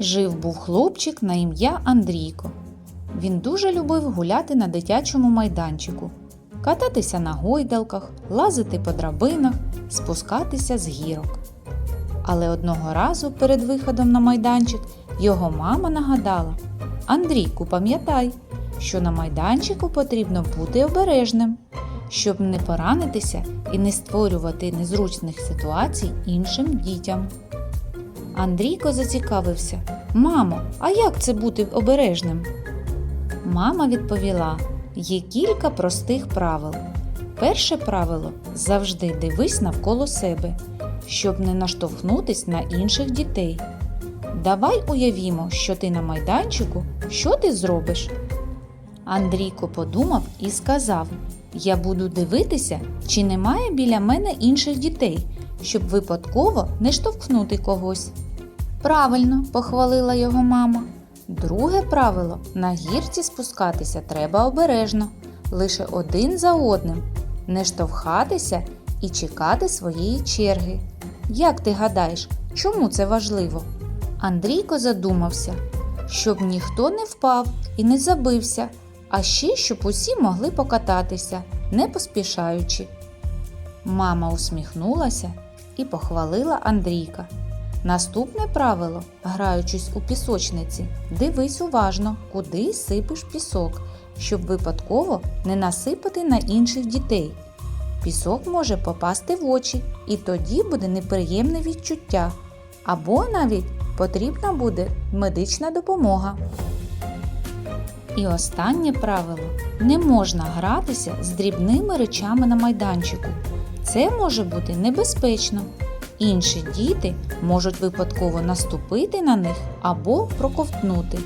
Жив був хлопчик на ім'я Андрійко. Він дуже любив гуляти на дитячому майданчику, кататися на гойдалках, лазити по драбинах, спускатися з гірок. Але одного разу перед виходом на майданчик його мама нагадала: Андрійку, пам'ятай, що на майданчику потрібно бути обережним, щоб не поранитися і не створювати незручних ситуацій іншим дітям. Андрійко зацікавився: Мамо, а як це бути обережним? Мама відповіла: є кілька простих правил. Перше правило завжди дивись навколо себе, щоб не наштовхнутись на інших дітей. Давай уявімо, що ти на майданчику, що ти зробиш? Андрійко подумав і сказав: Я буду дивитися, чи немає біля мене інших дітей, щоб випадково не штовхнути когось. Правильно, похвалила його мама. Друге правило на гірці спускатися треба обережно, лише один за одним, не штовхатися і чекати своєї черги. Як ти гадаєш, чому це важливо? Андрійко задумався, щоб ніхто не впав і не забився, а ще щоб усі могли покататися, не поспішаючи. Мама усміхнулася і похвалила Андрійка. Наступне правило, граючись у пісочниці, дивись уважно, куди сипиш пісок, щоб випадково не насипати на інших дітей. Пісок може попасти в очі, і тоді буде неприємне відчуття, або навіть потрібна буде медична допомога. І останнє правило не можна гратися з дрібними речами на майданчику. Це може бути небезпечно. Інші діти можуть випадково наступити на них або проковтнути.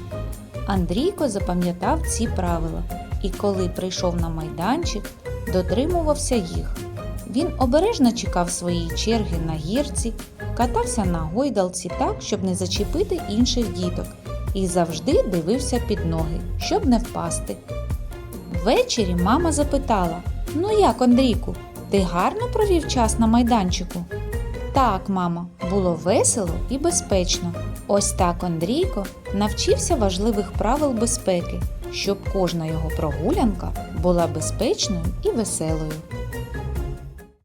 Андрійко запам'ятав ці правила і коли прийшов на майданчик, дотримувався їх. Він обережно чекав своєї черги на гірці, катався на гойдалці так, щоб не зачепити інших діток, і завжди дивився під ноги, щоб не впасти. Ввечері мама запитала: Ну як, Андрійку, ти гарно провів час на майданчику? Так, мамо, було весело і безпечно. Ось так Андрійко навчився важливих правил безпеки, щоб кожна його прогулянка була безпечною і веселою.